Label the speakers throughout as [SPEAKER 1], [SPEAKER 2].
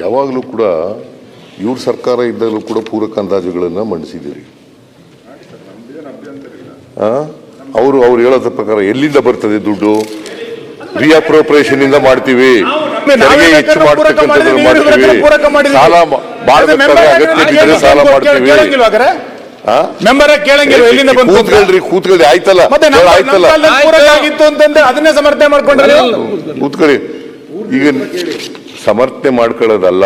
[SPEAKER 1] ಯಾವಾಗಲೂ ಕೂಡ ಇವ್ರ ಸರ್ಕಾರ ಇದ್ದಾಗಲೂ ಕೂಡ ಪೂರಕ ಅಂದಾಜುಗಳನ್ನು ಮಂಡಿಸಿದ್ದೀರಿ. ಅವರು ಅವ್ರು ಹೇಳೋದ್ರ ಪ್ರಕಾರ ಎಲ್ಲಿಂದ ಬರ್ತದೆ ದುಡ್ಡು? ರಿಅಪ್ರೋಪ್ರಿಯೇಷನ್ ಇಂದ ಮಾಡ್ತೀವಿ. ಸಾಲ ಮಾಡ್ಬೇಕಾದ್ರೆ ಅಗತ್ಯ ಬಿದ್ದರೆ ಸಾಲ ಮಾಡ್ತೀವಿ?
[SPEAKER 2] ಮೆಂಬರ್ ಕೇಳಂಗಿಲ್ಲ ಎಲ್ಲಿಂದ ಬಂತು?
[SPEAKER 1] ಕೂತ್ಕೊಳ್ರಿ ಕೂತ್ಕೊಳ್ರಿ ಆಯ್ತಲ್ಲ? ಆಯ್ತಲ್ಲ?
[SPEAKER 2] ಆಗಿತ್ತು ಅಂತಂದ್ರೆ ಅದನ್ನೇ ಸಮರ್ಥನೆ ಮಾಡ್ಕೊಂಡ್ರೆ?
[SPEAKER 1] ಕೂತ್ಕೊಳ್ಳಿ. ಈಗ ಸಮರ್ಥನೆ ಮಾಡ್ಕೊಳ್ಳೋದಲ್ಲ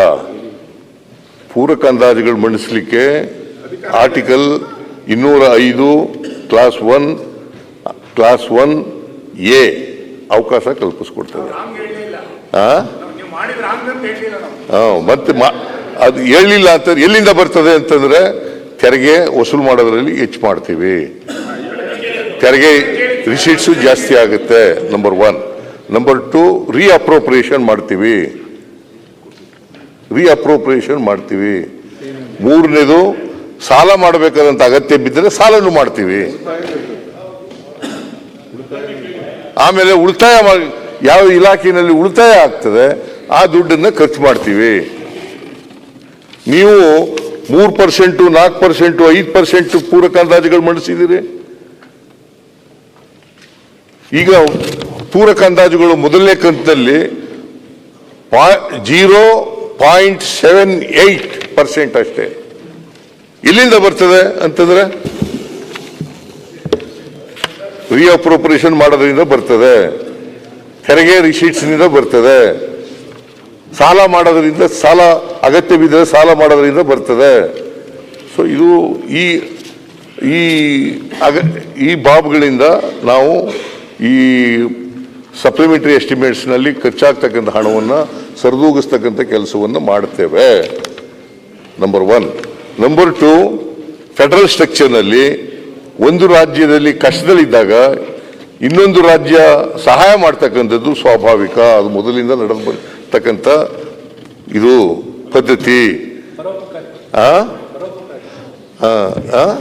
[SPEAKER 1] ಪೂರಕ ಅಂದಾಜುಗಳು ಮಂಡಿಸಲಿಕ್ಕೆ ಆರ್ಟಿಕಲ್ ಇನ್ನೂರ ಐದು class one class one A ಅವಕಾಶ ಕಲ್ಪಿಸ್ಕೊಡ್ತದೆ. ಮತ್ತೆ ಅದು ಹೇಳಿಲ್ಲ ಅಂತ ಎಲ್ಲಿಂದ ಬರ್ತದೆ ಅಂತಂದ್ರೆ ತೆರಿಗೆ ವಸೂಲು ಮಾಡೋದ್ರಲ್ಲಿ ಹೆಚ್ಚು ಮಾಡ್ತೀವಿ. ತೆರಿಗೆ ರಿಸೀಟ್ಸು ಜಾಸ್ತಿ ಆಗುತ್ತೆ number one number two reappropriation ಮಾಡ್ತೀವಿ. ರೀಅಪ್ರೋಪ್ರಿಯೇಷನ್ ಮಾಡ್ತೀವಿ. ಮೂರನೇದು, ಸಾಲ ಮಾಡಬೇಕಾದಂತ ಅಗತ್ಯ ಬಿದ್ದರೆ ಸಾಲನು ಮಾಡ್ತೀವಿ. ಆಮೇಲೆ ಉಳಿತಾಯ ಯಾವ ಇಲಾಖೆಯಲ್ಲಿ ಉಳಿತಾಯ ಆಗ್ತದೆ, ಆ ದುಡ್ಡನ್ನ ಖರ್ಚು ಮಾಡ್ತೀವಿ. ನೀವು ಮೂರು ಪರ್ಸೆಂಟು, ನಾಲ್ಕು ಪರ್ಸೆಂಟು, ಐದು ಪರ್ಸೆಂಟ್ ಪೂರಕ ಅಂದಾಜುಗಳು ಮಂಡಿಸಿದ್ದೀರಿ? ಈಗ ಪೂರಕ ಅಂದಾಜುಗಳು ಮೊದಲನೇ ಕಂತಿನಲ್ಲಿ zero point seven eight percent ಅಷ್ಟೇ. ಎಲ್ಲಿಂದ ಬರ್ತದೆ ಅಂತಂದ್ರೆ ರಿಅಪ್ರೋಪ್ರಿಯೇಷನ್ ಮಾಡೋದ್ರಿಂದ ಬರ್ತದೆ. ತೆರಿಗೆ ರಿಸೀಟ್ಸ್ನಿಂದ ಬರ್ತದೆ. ಸಾಲ ಮಾಡೋದ್ರಿಂದ ಸಾಲ ಅಗತ್ಯ ಸಾಲ ಮಾಡೋದ್ರಿಂದ ಬರ್ತದೆ. ಸೊ ಇದು ಈ ಈ ಅಗ, ಈ ಬಾಬ್ಗಳಿಂದ ನಾವು ಈ ಸಪ್ಲಿಮೆಂಟರಿ ಎಸ್ಟಿಮೇಟ್ಸ್ನಲ್ಲಿ ಖರ್ಚಾಗ್ತಕ್ಕಂಥ ಹಣವನ್ನು ಸರಿದೂಗಿಸ್ತಕ್ಕಂಥ ಕೆಲಸವನ್ನು ಮಾಡ್ತೇವೆ number one number two federal ಸ್ಟ್ರಕ್ಚರ್ನಲ್ಲಿ ಒಂದು ರಾಜ್ಯದಲ್ಲಿ ಕಷ್ಟದಲ್ಲಿದ್ದಾಗ ಇನ್ನೊಂದು ರಾಜ್ಯ ಸಹಾಯ ಮಾಡ್ತಕ್ಕಂಥದ್ದು ಸ್ವಾಭಾವಿಕ. ಅದು ಮೊದಲಿಂದ ನಡೆದು ಬರ್ತಕ್ಕಂಥ ಇದು ಪದ್ಧತಿ. ಹಾಂ ಹಾಂ?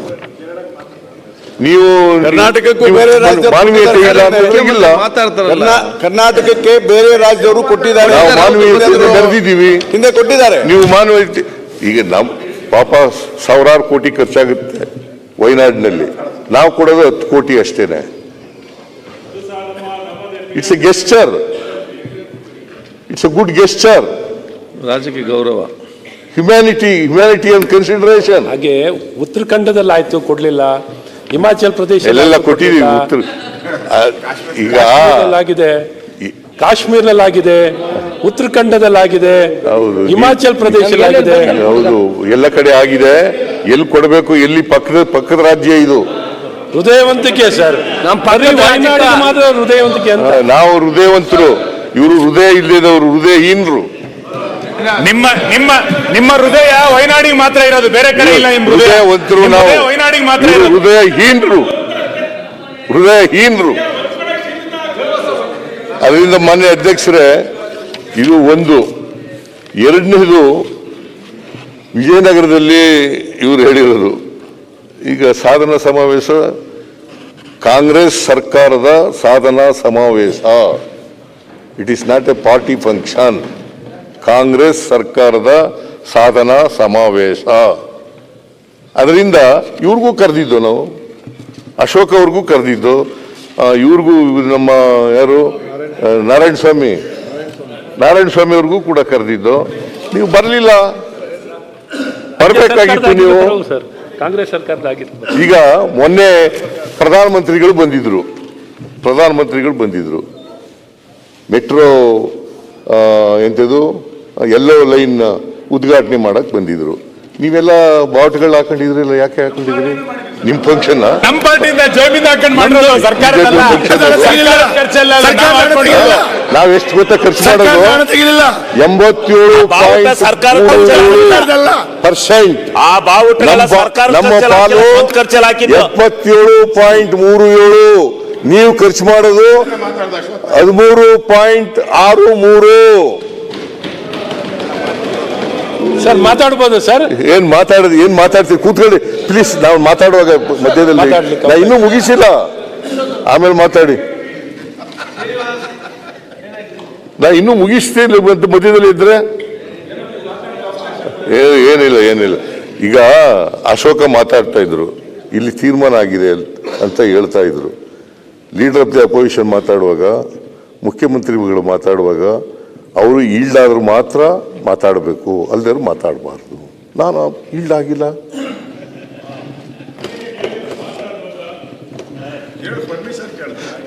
[SPEAKER 1] ನೀವು
[SPEAKER 3] ಕರ್ನಾಟಕಕ್ಕೂ ಬೇರೆ ರಾಜ್ಯ
[SPEAKER 1] ಮಾನವೀಯತೆ ಇಲ್ಲ ಅಂತ ಇಲ್ಲ.
[SPEAKER 3] ಕರ್ನಾಟಕಕ್ಕೆ ಬೇರೆ ರಾಜ್ಯದವರು ಕೊಟ್ಟಿದ್ದಾರೆ
[SPEAKER 1] ನಾವು ಮಾನವೀಯತೆ ಬರೆದಿದ್ದೀವಿ.
[SPEAKER 3] ಹಿಂದೆ ಕೊಟ್ಟಿದ್ದಾರೆ.
[SPEAKER 1] ನೀವು ಮಾನವೀಯತೆ ಈಗ ನಮ್ ಪಾಪ ಸಾವಿರಾರು ಕೋಟಿ ಖರ್ಚಾಗುತ್ತೆ ವಯನಾಡಿನಲ್ಲಿ. ನಾವು ಕೊಡೋದು ಹತ್ತು ಕೋಟಿ ಅಷ್ಟೇನೆ. It's a gesture it's a good gesture
[SPEAKER 4] ರಾಜಕೀಯ ಗೌರವ.
[SPEAKER 1] ಹ್ಯುಮ್ಯಾನಿಟಿ ಹ್ಯುಮ್ಯಾನಿಟಿ ಅಂಡ್ ಕನ್ಸಿಡರೇಷನ್
[SPEAKER 5] ಹಾಗೆ ಉತ್ತರಾಖಂಡದಲ್ಲಿ ಆಯ್ತು ಕೊಡ್ಲಿಲ್ಲ. ಹಿಮಾಚಲ್ ಪ್ರದೇಶ
[SPEAKER 1] ಎಲ್ಲೆಲ್ಲ ಕೊಟ್ಟಿದ್ದೀವಿ ಉತ್ತರ ಈಗ
[SPEAKER 5] ಆಗಿದೆ
[SPEAKER 1] ಕಾಶ್ಮೀರದಲ್ಲಾಗಿದೆ.
[SPEAKER 5] ಕಾಶ್ಮೀರದಲ್ಲಿ ಆಗಿದೆ
[SPEAKER 1] ಹೌದು.
[SPEAKER 5] ಹಿಮಾಚಲ್ ಪ್ರದೇಶದಲ್ಲಾಗಿದೆ.
[SPEAKER 1] ಹೌದು. ಎಲ್ಲ ಕಡೆ ಆಗಿದೆ. ಎಲ್ಲಿ ಕೊಡಬೇಕು ಎಲ್ಲಿ ಪಕ್ಕದ ಪಕ್ಕದ ರಾಜ್ಯ ಇದು?
[SPEAKER 5] ಹೃದಯವಂತಿಕೆ ಸರ್.
[SPEAKER 4] ನಮ್ಮ ರಾಜ್ಯದ-
[SPEAKER 5] ಮಾತ್ರ ಹೃದಯವಂತಿಕೆ ಅಂತ.
[SPEAKER 1] ನಾವು ಹೃದಯವಂತರು. ಇವರು ಹೃದಯ ಇಲ್ಲದವರು ಹೃದಯಹೀನರು.
[SPEAKER 2] ನಿಮ್ಮ ನಿಮ್ಮ ನಿಮ್ಮ ಹೃದಯ ವಯನಾಡಿಗೆ ಮಾತ್ರ ಇರೋದು ಬೇರೆ ಕಡೆ ಇಲ್ಲ ನಿಮ್ಮ ಹೃದಯ. ಒಂದ್ರು
[SPEAKER 1] ನಾವು
[SPEAKER 2] ವಯನಾಡಿಗೆ ಮಾತ್ರ
[SPEAKER 1] ಹೃದಯ
[SPEAKER 2] ಹೀನ್ರು.
[SPEAKER 1] ಹೃದಯ ಹೀನ್ರು ಅದರಿಂದ ಮಾನ್ಯ ಅಧ್ಯಕ್ಷರೇ ಇದು ಒಂದು. ಎರಡನೇದು ವಿಜಯನಗರದಲ್ಲಿ ಇವರು ಹೇಳಿರೋದು. ಈಗ ಸಾಧನ ಸಮಾವೇಶ ಕಾಂಗ್ರೆಸ್ ಸರ್ಕಾರದ ಸಾಧನ ಸಮಾವೇಶ. It is not a party function Congress ಸರ್ಕಾರದ ಸಾಧನಾ ಸಮಾವೇಶ. ಅದರಿಂದ ಇವ್ರಿಗೂ ಕರೆದಿದ್ದು ನಾವು ಅಶೋಕ್ ಅವ್ರಿಗೂ ಕರೆದಿದ್ದು ಇವ್ರಿಗೂ ನಮ್ಮ ಯಾರು ನಾರಾಯಣ ಸ್ವಾಮಿ ನಾರಾಯಣ ಸ್ವಾಮಿ ಅವ್ರಿಗೂ ಕೂಡ ಕರೆದಿದ್ದು. ನೀವು ಬರಲಿಲ್ಲ. ಬರಬೇಕಾಗಿತ್ತು ನೀವು.
[SPEAKER 5] ಸರ್. ಕಾಂಗ್ರೆಸ್ ಸರ್ಕಾರದಾಗಿತ್ತು
[SPEAKER 1] ಈಗ ಮೊನ್ನೆ ಪ್ರಧಾನಮಂತ್ರಿಗಳು ಬಂದಿದ್ರು. ಪ್ರಧಾನಮಂತ್ರಿಗಳು ಬಂದಿದ್ರು. ಮೆಟ್ರೋ ಎಂಥದ್ದು? ಎಲ್ಲೋ ಲೈನ್ ಉದ್ಘಾಟನೆ ಮಾಡಕ್ ಬಂದಿದ್ರು. ನೀವೆಲ್ಲ ಬಾಟ್ಗಳು ಹಾಕೊಂಡಿದ್ರಿ ಇಲ್ಲ ಯಾಕೆ ಹಾಕೊಂಡಿದ್ರಿ? ನಿಮ್ ಫಂಕ್ಷನ್
[SPEAKER 2] ನಮ್ಮ ಪಾರ್ಟಿಯಿಂದ ಜೋಬಿಂದ ಹಾಕೊಂಡು ಮಾಡಿರೋದು ಸರ್ಕಾರದಲ್ಲ ಸರ್ಕಾರದ ಖರ್ಚಲ್ಲ ಅಲ್ಲ, ನಾವು
[SPEAKER 1] ಎಷ್ಟು ಗೊತ್ತಾ ಖರ್ಚು ಮಾಡೋದು? ಎಂಬತ್ತೇಳು
[SPEAKER 6] ಬಾವುಟ ಸರ್ಕಾರ.
[SPEAKER 1] ಪರ್ಸೆಂಟ್.
[SPEAKER 6] ಆ ಬಾವುಟಗಳ
[SPEAKER 1] ನಮ್ಮ
[SPEAKER 6] ಸರ್ಕಾರ
[SPEAKER 1] ನಮ್ಮ
[SPEAKER 6] ಖರ್ಚಲ್ಲಿ
[SPEAKER 1] ಪಾಲು
[SPEAKER 6] ಸ್ವಂತ ಖರ್ಚಲ್ಲಿ ಹಾಕಿದ್ದು.
[SPEAKER 1] ಎಪ್ಪತ್ತೇಳು ಪಾಯಿಂಟ್ ಮೂರು ಏಳು. ನೀವು ಖರ್ಚು ಮಾಡೋದು ಹದಿಮೂರು ಪಾಯಿಂಟ್ ಆರು ಮೂರು.
[SPEAKER 5] ಸರ್ ಮಾತಾಡ್ಬೋದು ಸರ್?
[SPEAKER 1] ಏನ್ ಮಾತಾಡೋದು ಏನ್ ಮಾತಾಡ್ತೀವಿ ಕೂತ್ಕೊಳ್ಳಿ. ಪ್ಲೀಸ್ ನಾವು ಮಾತಾಡುವಾಗ ಮಧ್ಯದಲ್ಲಿ
[SPEAKER 5] ಮಾತಾಡ್ಲಿಕ್ಕೆ
[SPEAKER 1] ನಾ ಇನ್ನೂ ಮುಗಿಸಿಲ್ಲ. ಆಮೇಲೆ ಮಾತಾಡಿ. ನಾ ಇನ್ನೂ ಮುಗಿಸ್ತೀನಿ ಮಧ್ಯದಲ್ಲಿ ಇದ್ರೆ. ಏ- ಏನಿಲ್ಲ ಏನಿಲ್ಲ. ಈಗ ಅಶೋಕ ಮಾತಾಡ್ತಾ ಇದ್ರು. ಇಲ್ಲಿ ತೀರ್ಮಾನ ಆಗಿದೆ ಅಂತ ಹೇಳ್ತಾ ಇದ್ರು. ಲೀಡರ್ ಆಫ್ ದಿ ಅಪೋಸಿಷನ್ ಮಾತಾಡುವಾಗ ಮುಖ್ಯಮಂತ್ರಿಗಳು ಮಾತಾಡುವಾಗ ಅವರು ಈಲ್ಡಾದ್ರು ಮಾತ್ರ ಮಾತಾಡಬೇಕು ಅಲ್ದೇವ್ರು ಮಾತಾಡಬಾರ್ದು. ನಾನು ಇಲ್ಡ್ ಆಗಿಲ್ಲ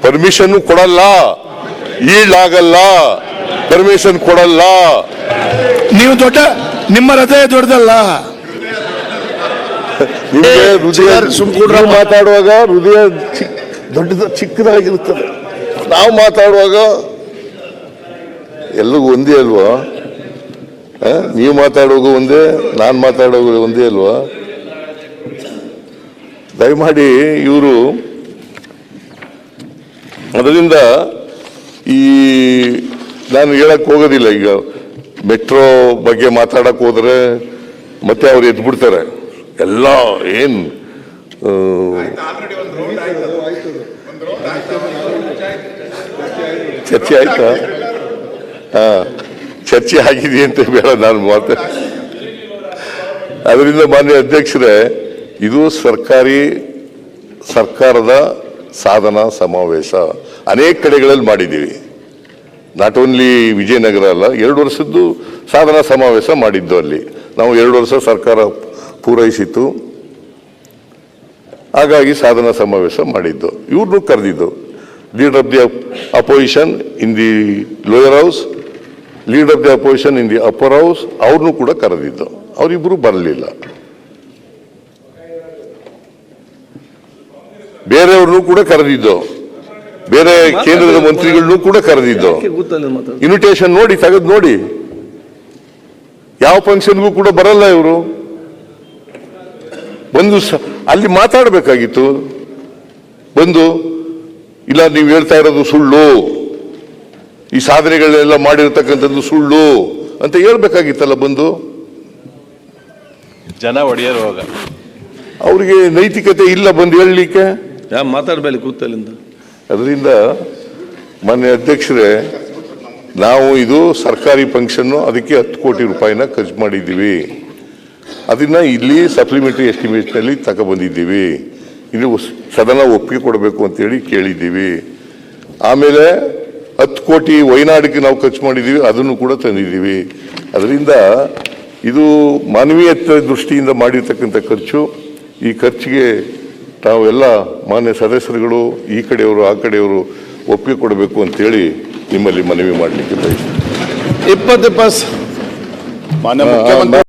[SPEAKER 1] ಪರ್ಮಿಷನ್ ಕೊಡಲ್ಲ. ಈಲ್ಡ್ ಆಗಲ್ಲ ಪರ್ಮಿಷನ್ ಕೊಡಲ್ಲ.
[SPEAKER 2] ನೀವು ದೊಡ್ಡ ನಿಮ್ಮ ಹೃದಯ ದೊಡ್ಡದಲ್ಲ.
[SPEAKER 1] ನಿಮಗೆ ಹೃದಯ ಮಾತಾಡುವಾಗ ಹೃದಯ ದೊಡ್ಡದ ಚಿಕ್ಕದಾಗಿರುತ್ತದೆ. ನಾವು ಮಾತಾಡುವಾಗ ಎಲ್ಲರಿಗೂ ಒಂದೇ ಅಲ್ವಾ? ನೀವು ಮಾತಾಡೋದು ಒಂದೇ, ನಾನು ಮಾತಾಡೋದು ಒಂದೇ ಅಲ್ವಾ? ದಯಮಾಡಿ ಇವರು ಅದರಿಂದ ಈ ನಾನು ಹೇಳಕ್ ಹೋಗೋದಿಲ್ಲ ಈಗ. ಮೆಟ್ರೋ ಬಗ್ಗೆ ಮಾತಾಡಕ್ಕೆ ಹೋದ್ರೆ ಮತ್ತೆ ಅವ್ರು ಎದ್ಬಿಡ್ತಾರೆ. ಎಲ್ಲ ಏನ್ ಚರ್ಚೆ ಆಯ್ತಾ? ಹಾ. ಚರ್ಚೆ ಆಗಿದೆ ಅಂತ ಬೇಡ ನಾನು ಮಾತು ಅದರಿಂದ ಮಾನ್ಯ ಅಧ್ಯಕ್ಷರೇ, ಇದು ಸರ್ಕಾರಿ ಸರ್ಕಾರದ ಸಾಧನ ಸಮಾವೇಶ. ಅನೇಕ ಕಡೆಗಳಲ್ಲಿ ಮಾಡಿದ್ದೀವಿ. ನಾಟ್ ಓನ್ಲಿ ವಿಜಯನಗರ ಅಲ್ಲ, ಎರಡು ವರ್ಷದ್ದು ಸಾಧನಾ ಸಮಾವೇಶ ಮಾಡಿದ್ದು ಅಲ್ಲಿ. ನಾವು ಎರಡು ವರ್ಷ ಸರ್ಕಾರ ಪೂರೈಸಿತ್ತು. ಹಾಗಾಗಿ ಸಾಧನಾ ಸಮಾವೇಶ ಮಾಡಿದ್ದು. ಇವ್ರನ್ನೂ ಕರೆದಿದ್ದು. Leader of the opposition in the lower house leader of the opposition in the upper house ಅವ್ರನ್ನೂ ಕೂಡ ಕರೆದಿದ್ದು. ಅವರಿಬ್ಬರು ಬರಲಿಲ್ಲ. ಬೇರೆಯವ್ರನ್ನೂ ಕೂಡ ಕರೆದಿದ್ದು. ಬೇರೆ ಕೇಂದ್ರದ ಮಂತ್ರಿಗಳನ್ನೂ ಕೂಡ ಕರೆದಿದ್ದು. ಇನ್ವಿಟೇಷನ್ ನೋಡಿ ತೆಗೆದು ನೋಡಿ. ಯಾವ ಫಂಕ್ಷನ್ಗೂ ಕೂಡ ಬರಲ್ಲ ಇವರು. ಬಂದು ಅಲ್ಲಿ ಮಾತಾಡಬೇಕಾಗಿತ್ತು. ಬಂದು ಇಲ್ಲ ನೀವು ಹೇಳ್ತಾ ಇರೋದು ಸುಳ್ಳು. ಈ ಸಾಧನೆಗಳನ್ನೆಲ್ಲ ಮಾಡಿರ್ತಕ್ಕಂಥದ್ದು ಸುಳ್ಳು ಅಂತ ಹೇಳ್ಬೇಕಾಗಿತ್ತಲ್ಲ ಬಂದು?
[SPEAKER 7] ಜನ ಒಡೆಯರು ಹೋಗ
[SPEAKER 1] ಅವರಿಗೆ ನೈತಿಕತೆ ಇಲ್ಲ ಬಂದು ಹೇಳಲಿಕ್ಕೆ?
[SPEAKER 4] ಯಾ ಮಾತಾಡ್ಬೇಡಿ ಕೂತಲ್ಲಿಂದ
[SPEAKER 1] ಅದರಿಂದ ಮಾನ್ಯ ಅಧ್ಯಕ್ಷರೇ ನಾವು ಇದು ಸರ್ಕಾರಿ ಫಂಕ್ಷನ್ನು ಅದಕ್ಕೆ ಹತ್ತು ಕೋಟಿ ರೂಪಾಯಿನ ಖರ್ಚು ಮಾಡಿದ್ದೀವಿ. ಅದನ್ನ ಇಲ್ಲಿ ಸಪ್ಲಿಮೆಂಟರಿ ಎಸ್ಟಿಮೇಟ್ನಲ್ಲಿ ತಗೊಬಂದಿದ್ದೀವಿ ಇದು ಸದನ ಒಪ್ಪಿಗೆ ಕೊಡಬೇಕು ಅಂತೇಳಿ ಕೇಳಿದ್ದೀವಿ. ಆಮೇಲೆ ಹತ್ತು ಕೋಟಿ ವಯನಾಡಿಗೆ ನಾವು ಖರ್ಚು ಮಾಡಿದ್ದೀವಿ ಅದನ್ನು ಕೂಡ ತಂದಿದ್ದೀವಿ. ಅದರಿಂದ ಇದು ಮಾನವೀಯತೆ ದೃಷ್ಟಿಯಿಂದ ಮಾಡಿರ್ತಕ್ಕಂಥ ಖರ್ಚು. ಈ ಖರ್ಚಿಗೆ ತಾವೆಲ್ಲ ಮಾನ್ಯ ಸದಸ್ಯರುಗಳು ಈ ಕಡೆಯವರು ಆ ಕಡೆಯವರು ಒಪ್ಪಿಗೆ ಕೊಡಬೇಕು ಅಂತೇಳಿ ನಿಮ್ಮಲ್ಲಿ ಮನವಿ ಮಾಡಲಿಕ್ಕೆ ಬಯಸ್ತೀನಿ
[SPEAKER 3] ಇಪ್ಪತ್ತು
[SPEAKER 1] ಮಾನ್ಯ